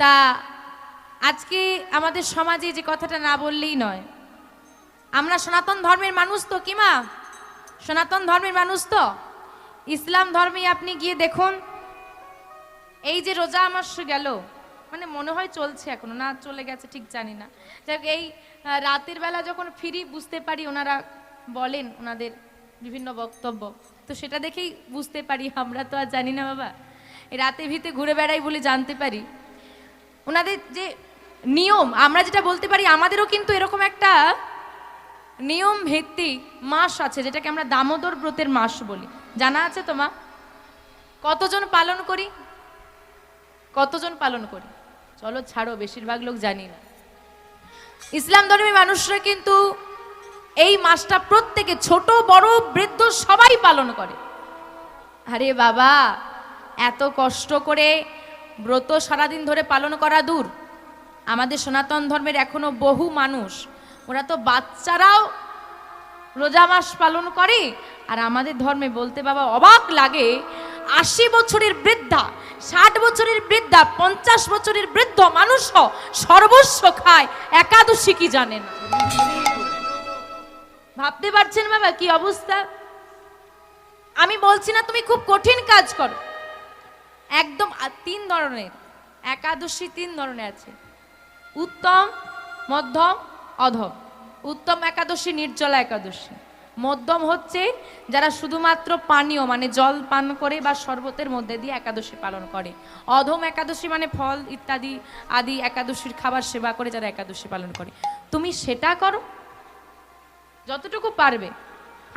তা আজকে আমাদের সমাজে যে কথাটা না বললেই নয়। আমরা সনাতন ধর্মের মানুষ তো কি মা? সনাতন ধর্মের মানুষ তো? ইসলাম ধর্মে আপনি গিয়ে দেখুন, এই যে রোজা মাস গেল মানে মনে হয় চলছে এখনও, না চলে গেছে ঠিক জানি না। যাক এই রাতের বেলা যখন ফিরি বুঝতে পারি ওনারা বলেন ওনাদের বিভিন্ন বক্তব্য। তো সেটা দেখেই বুঝতে পারি, আমরা তো আর জানি না বাবা। রাতে ভিতে ঘুরে বেড়াই বলে জানতে পারি। ওনাদের যে নিয়ম, আমরা যেটা বলতে পারি, আমাদেরও কিন্তু এরকম একটা নিয়ম ভিত্তিক মাস আছে, যেটাকে আমরা দামোদর ব্রতের মাস বলি। জানা আছে তো মা কতজন পালন করি? কতজন পালন করি? চলো ছাড়ো, বেশিরভাগ লোক জানি না। ইসলাম ধর্মী মানুষরা কিন্তু এই মাসটা প্রত্যেকে ছোট, বড়, বৃদ্ধ সবাই পালন করে। আরে বাবা, এত কষ্ট করে ব্রত সারাদিন ধরে পালন করা দূর। আমাদের সনাতন ধর্মের এখনও বহু মানুষ, ওরা তো বাচ্চারাও রোজা মাস পালন করে। আর আমাদের ধর্মে বলতে বাবা অবাক লাগে, আশি বছরের বৃদ্ধা, ষাট বছরের বৃদ্ধা, পঞ্চাশ বছরের বৃদ্ধ মানুষও সর্বস্ব খায়, একাদশী কি জানে না। ভাবতে পারছেন বাবা কি অবস্থা? আমি বলছি না তুমি খুব কঠিন কাজ করো। একদম তিন ধরনের, একাদশী তিন ধরনের আছে। উত্তম, মধ্যম, অধম। উত্তম একাদশী, নির্জলা একাদশী। মধ্যম হচ্ছে যারা শুধুমাত্র পানীয় মানে জল পান করে বা শরবতের মধ্যে দিয়ে একাদশী পালন করে। অধম একাদশী মানে ফল ইত্যাদি আদি একাদশীর খাবার সেবা করে যারা একাদশী পালন করে। তুমি সেটা করো, যতটুকু পারবে।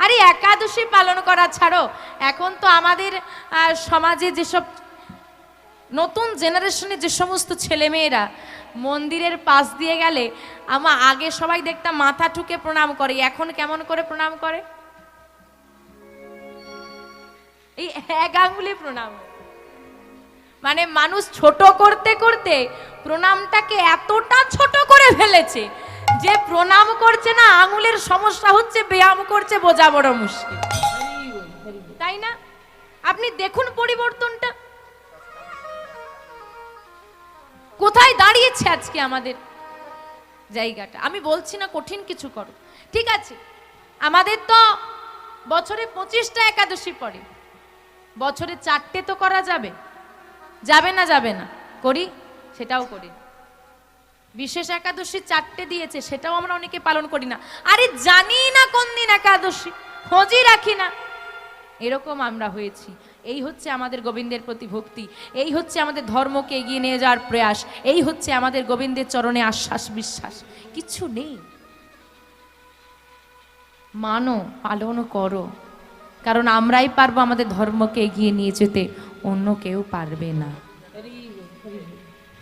আরে একাদশী পালন করা ছাড়ো। এখন তো আমাদের সমাজে যেসব নতুন জেনারেশনে যে সমস্ত ছেলেমেয়েরা মন্দিরের পাশ দিয়ে গেলে, আমা আগে সবাই দেখতাম মাথা ঠুকে প্রণাম করে, এখন কেমন করে প্রণাম করে? এই এক আঙ্গুলে প্রণাম। মানে মানুষ ছোট করতে করতে প্রণামটাকে এতটা ছোট করে ফেলেছে, যে প্রণাম করছে না, আঙুলের সমস্যা হচ্ছে, ব্যায়াম করছে, বোঝা বড় মুশকিল। তাই না? আপনি দেখুন পরিবর্তনটা। কোথায় দাঁড়িয়েছে আজকে আমাদের জায়গাটা? আমি বলছি না কঠিন কিছু করো। ঠিক আছে? আমাদের তো বছরে পঁচিশটা একাদশী পড়ে। বছরে চারটে তো করা যাবে। যাবে না যাবে না। করি, সেটাও করি। বিশেষ একাদশী চারটে দিয়েছে, সেটাও আমরা অনেকে পালন করি না। আরে জানি না কোন দিন একাদশী, খোঁজই রাখি না। এরকম আমরা হয়েছি। এই হচ্ছে আমাদের গোবিন্দের প্রতি ভক্তি, এই হচ্ছে আমাদের ধর্মকে এগিয়ে নিয়ে যাওয়ার প্রয়াস, এই হচ্ছে আমাদের গোবিন্দের চরণে আশ্বাস বিশ্বাস, কিছু নেই। মানো পালনও করো, কারণ আমরাই পারব আমাদের ধর্মকে এগিয়ে নিয়ে যেতে, অন্য কেউ পারবে না।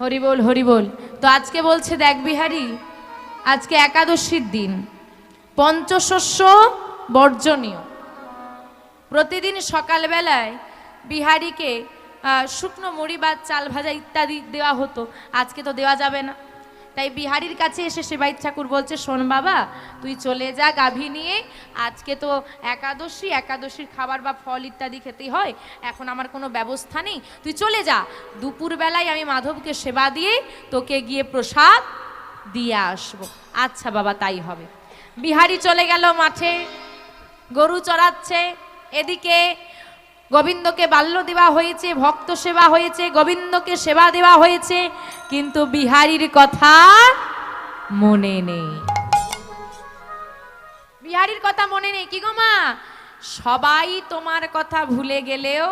হরি বল হরি বল, তো আজকে বলছে দেখ বিহারি, আজকে একাদশীর দিন, পঞ্চশস্য বর্জনীয়, প্রতিদিন সকালবেলায় বিহারিকে শুকনো মুড়ি বা চাল ভাজা ইত্যাদি দেওয়া হতো। আজকে তো দেওয়া যাবে না। তাই বিহারির কাছে এসে সেবাইত ঠাকুর বলছে, শোন বাবা, তুই চলে যা গাভী নিয়ে। আজকে তো একাদশী, একাদশীর খাবার বা ফল ইত্যাদি খেতেই হয়। এখন আমার কোনো ব্যবস্থা নেই। তুই চলে যা। দুপুরবেলায় আমি মাধবকে সেবা দিয়ে তোকে গিয়ে প্রসাদ দিয়ে আসব। আচ্ছা বাবা, তাই হবে। বিহারি চলে গেল মাঠে। গরু চড়াচ্ছে। এদিকে গোবিন্দকে বাল্য দেওয়া হয়েছে, ভক্ত সেবা হয়েছে, গোবিন্দকে সেবা দেওয়া হয়েছে, কিন্তু বিহারীর কথা মনে নেই। বিহারীর কথা মনে নেই। কি গো মা? সবাই তোমার কথা ভুলে গেলেও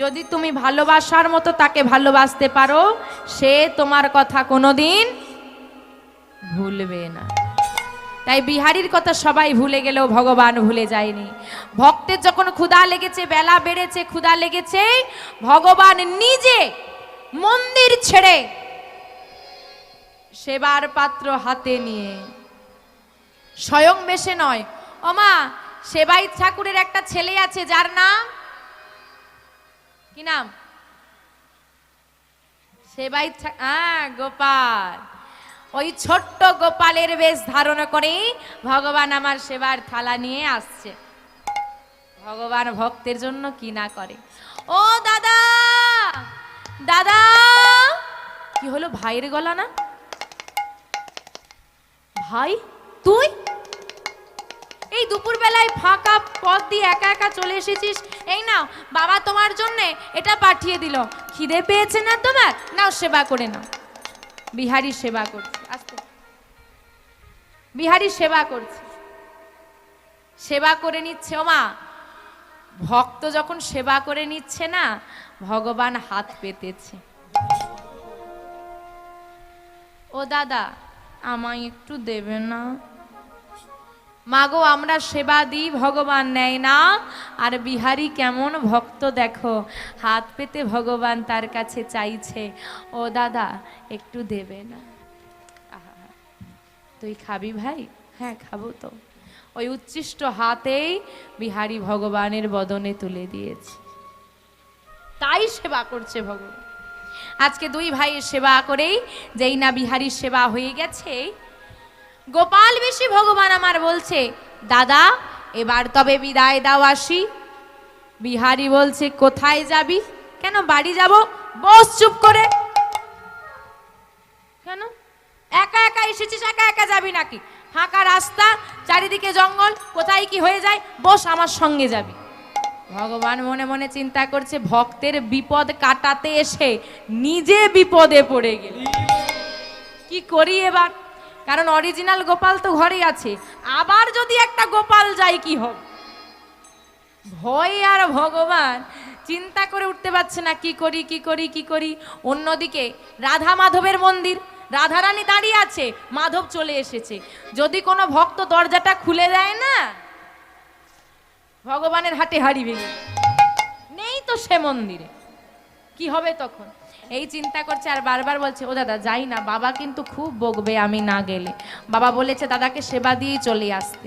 যদি তুমি ভালোবাসার মতো তাকে ভালোবাসতে পারো, সে তোমার কথা কোনোদিন ভুলবে না। তাই বিহারীর কথা সবাই ভুলে গেলেও ভগবান ভুলে যায়নি। ভক্তের যখন ক্ষুধা লেগেছে, বেলা বেড়েছে, ক্ষুধা লেগেছে, ভগবান নিজে মন্দির ছেড়ে সেবার পাত্র হাতে নিয়ে স্বয়ং বেশে নয়। ওমা সেবাই ঠাকুরের একটা ছেলে আছে, যার নাম? কি নাম? সেবাই হ্যাঁ গোপাল। ওই ছোট্ট গোপালের বেশ ধারণ করে ভগবান আমার সেবার থালা নিয়ে আসছে। ভগবান ভক্তের জন্য কি না করে। ও দাদা! দাদা! কি হলো ভাইয়ের গলা না? ভাই, তুই? এই দুপুর বেলায় ফাঁকা পথ দিয়ে একা একা চলে এসেছিস। এই নাও, বাবা তোমার জন্য এটা পাঠিয়ে দিল। খিদে পেয়েছে না তোমার? নাও সেবা করে নাও। বিহারি সেবা করছে। বিহারি সেবা করছে। সেবা করে নিচ্ছে ও মা ভক্ত যখন সেবা করে নিচ্ছে না, ভগবান হাত পেতেছে। ও দাদা, আমায় একটু দেবে না? মাগো, আমরা সেবা দিই, ভগবান নেয় না। আর বিহারি কেমন ভক্ত, দেখো। হাত পেতে ভগবান তার কাছে চাইছে। ও দাদা, একটু দেবে না। তুই খাবি ভাই? হ্যাঁ খাব তো। ওই উচ্ছিষ্ট হাতেই বিহারি ভগবানের বদনে তুলে দিয়েছে। তাই সেবা করছে ভগবান। আজকে দুই ভাইয়ের সেবা করেই যেই না বিহারীর সেবা হয়ে গেছে, গোপাল বেশি ভগবান আমার বলছে, দাদা, এবার তবে বিদায় দাও আসি। বিহারি বলছে, কোথায় যাবি? কেন, বাড়ি যাব? বস, চুপ করে। কেন? একা একা এসেছিস, একা একা যাবি নাকি? ফাঁকা রাস্তা, চারিদিকে জঙ্গল, কোথায় কি হয়ে যায়? বস আমার সঙ্গে যাবি। ভগবান মনে মনে চিন্তা করছে, ভক্তের বিপদ কাটাতে এসে নিজে বিপদে পড়ে গেল। কি করি এবার? কারণ অরিজিনাল গোপাল তো ঘরে আছে। আবার যদি একটা গোপাল যায় কি হবে? ভয় আর ভগবান চিন্তা করে উঠতে পারছে না, কি করি কি করি কি করি। অন্যদিকে রাধা মাধবের মন্দির রাধারানী দাঁড়িয়ে আছে। মাধব চলে এসেছে। যদি কোনো ভক্ত দরজাটা খুলে দেয় না, ভগবানের হাতে হাড়ি ভেঙে নেই তো সে মন্দিরে। কি হবে তখন? এই চিন্তা করছে আর বারবার বলছে, ও দাদা, যাই না, বাবা কিন্তু খুব বকবে আমি না গেলে। বাবা বলেছে, দাদাকে সেবা দিয়েই চলে আসতে।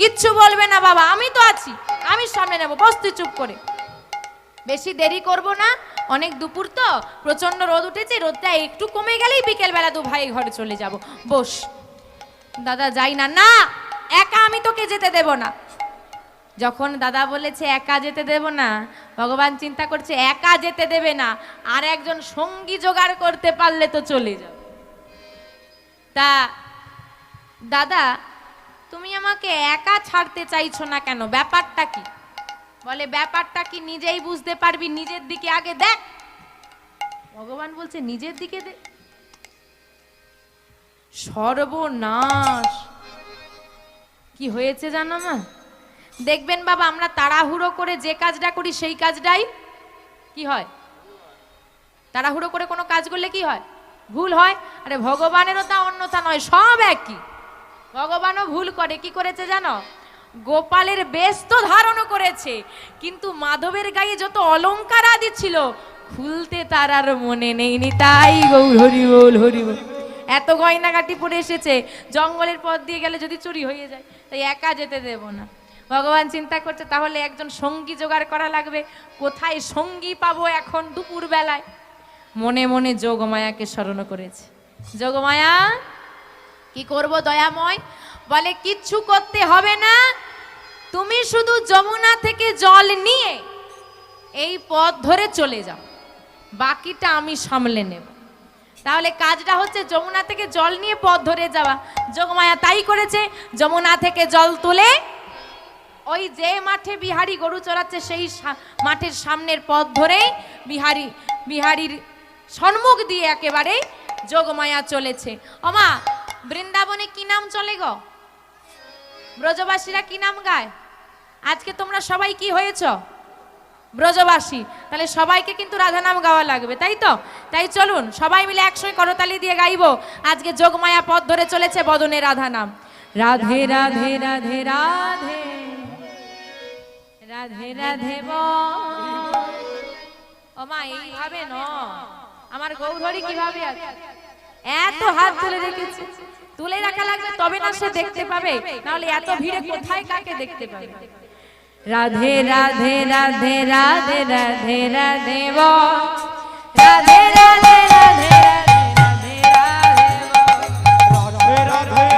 কিচ্ছু বলবে না বাবা, আমি তো আছি, আমি সামনে নেব, বসতে চুপ করে। বেশি দেরি করব না অনেক দুপুর তো প্রচণ্ড রোদ উঠেছে, রোদটা একটু কমে গেলেই বিকেল বেলা দু ভাই ঘরে চলে যাব। বস। দাদা, যাই না না, একা আমি তোকে যেতে দেব না। যখন দাদা বলেছে একা যেতে দেব না, ভগবান চিন্তা করছে একা যেতে দেবে না, আর একজন সঙ্গী জোগাড় করতে পারলে তো চলে যাবে। তা, দাদা, তুমি আমাকে একা ছাড়তে চাইছো না কেন? ব্যাপারটা কি? বলে, ব্যাপারটা কি নিজেই বুঝতে পারবি? নিজের দিকে আগে দেখ। ভগবান বলছে, নিজের দিকে দেখ সর্বনাশ। কি হয়েছে জানো না দেখবেন বাবা, আমরা তাড়াহুড়ো করে যে কাজটা করি, সেই কাজটাই কি হয়? তাড়াহুড়ো করে কোনো কাজ করলে কি হয়? ভুল হয়? আরে, ভগবানেরও তা অন্যথা নয়, সব একই। ভগবানও ভুল করে। কি করেছে জানো? গোপালের বেশ তো ধারণ করেছে, কিন্তু মাধবের গায়ে যত অলঙ্কার আদি ছিল, খুলতে তার আর মনে নেইনি। তাই গৌর হরি বল হরি বল। এত গয়নাগাটি পরে এসেছে, জঙ্গলের পথ দিয়ে গেলে যদি চুরি হয়ে যায়, তাই একা যেতে দেব না। ভগবান চিন্তা করছে, তাহলে একজন সঙ্গী জোগাড় করা লাগবে। কোথায় সঙ্গী পাবো এখন দুপুর বেলায় মনে মনে যোগমায়াকে স্মরণ করেছে। যোগমায়া, কি করব দয়াময়? বলে, কিচ্ছু করতে হবে না তুমি শুধু যমুনা থেকে জল নিয়ে এই পথ ধরে চলে যাও। বাকিটা আমি সামলে নেব। তাহলে কাজটা হচ্ছে যমুনা থেকে জল নিয়ে পথ ধরে যাওয়া। যোগমায়া তাই করেছে, যমুনা থেকে জল তুলে ওই যে মাঠে বিহারি গরু চড়াচ্ছে, সেই মাঠের সামনের পথ ধরেই বিহারি, বিহারির সম্মুখ দিয়ে একেবারে যোগমায়া চলেছে। অমা বৃন্দাবনে কি নাম চলে গো? ব্রজবাসীরা কি নাম গায়? আজকে তোমরা সবাই কি হয়েছ? ব্রজবাসী। তাহলে সবাইকে কিন্তু রাধা নাম গাওয়া লাগবে, তাই তো? তাই চলুন, সবাই মিলে একসঙ্গে করতালি দিয়ে গাইব। আজকে যোগমায়া পথ ধরে চলেছে বদনে রাধা নাম রাধে রাধে রাধে রাধে। রাধে রাধে ও মা এইভাবে ন আমার গৌরহরি কীভাবে এত হাত তুলে রেখেছে। তুলে রাখা লাগবে তবে না সে দেখতে পাবে। নাহলে এত ভিড়ে কোথায় কাকে দেখতে পাবে? राधे राधे राधे राधे राधे राधे वो राधे राधे राधे राधे राधे राधे राधे राधे